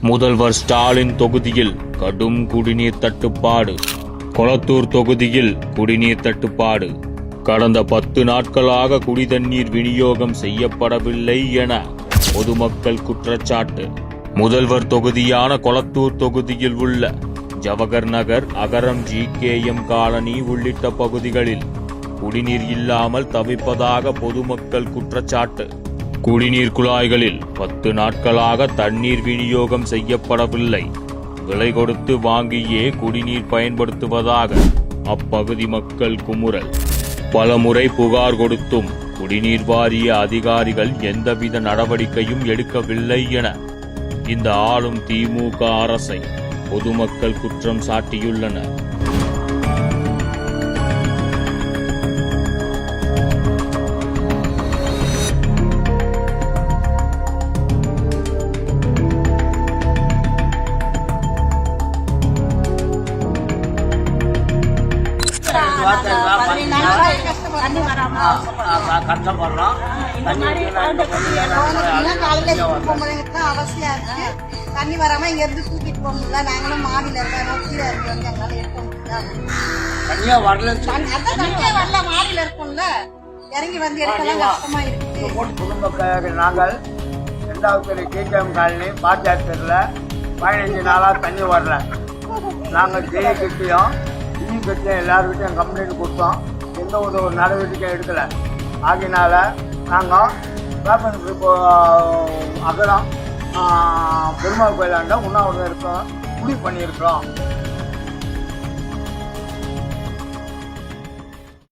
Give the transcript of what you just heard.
முதல்வர் ஸ்டாலின் தொகுதியில் கடும் குடிநீர் தட்டுப்பாடு. கொளத்தூர் தொகுதியில் குடிநீர் தட்டுப்பாடு. கடந்த பத்து நாட்களாக குடிதண்ணீர் விநியோகம் செய்யப்படவில்லை என பொதுமக்கள் குற்றச்சாட்டு. முதல்வர் தொகுதியான கொளத்தூர் தொகுதியில் உள்ள Jawahar Nagar Agaram G K M colony உள்ளிட்ட பகுதிகளில் குடிநீர் இல்லாமல் தவிப்பதாக பொதுமக்கள் குற்றச்சாட்டு. குடிநீர் குழாய்களில் பத்து நாட்களாக தண்ணீர் விநியோகம் செய்யப்படவில்லை. விலை கொடுத்து வாங்கியே குடிநீர் பயன்படுத்துவதாக அப்பகுதி மக்கள் குமுறல். பலமுறை புகார் கொடுத்தும் குடிநீர் வாரிய அதிகாரிகள் எந்தவித நடவடிக்கையும் எடுக்கவில்லை என இந்த ஆளும் திமுக அரசை பொதுமக்கள் குற்றம் சாட்டியுள்ளனர். கஷ்டப்படுறோம் அவசியம் இருக்கு தண்ணி வராம இங்க இருந்து தூக்கிட்டு போக முடியல நாங்களும் மாடியில இருக்கோம் கீழே இருக்கோம் எங்களால எடுக்க முடியல தனியா வரல தண்ணி- அதான் தண்ணியே வரல மாடியில இருக்கோம்ல இறங்கி வந்து எடுக்கலாம் கஷ்டமா இருக்கு குடும்ப நாங்கள் ரெண்டாவது தெரு கேகேஎம் காலனி பாத்தியார் பதினஞ்சு நாளாக தண்ணி வரல நாங்கள் ஜெய கிட்டையும் இ எல்லார்கிட்டையும் கம்ப்ளைண்ட் கொடுத்தோம். எந்த ஒரு நடவடிக்கை நடவடிக்கையும் எடுக்கலை ஆகினால நாங்கள் வேப்பன் இப்போ அகரம் பெருமாள் கோயிலாண்ட உண்ணாவிரதம் இருக்கோம் முடிவு பண்ணியிருக்கிறோம்.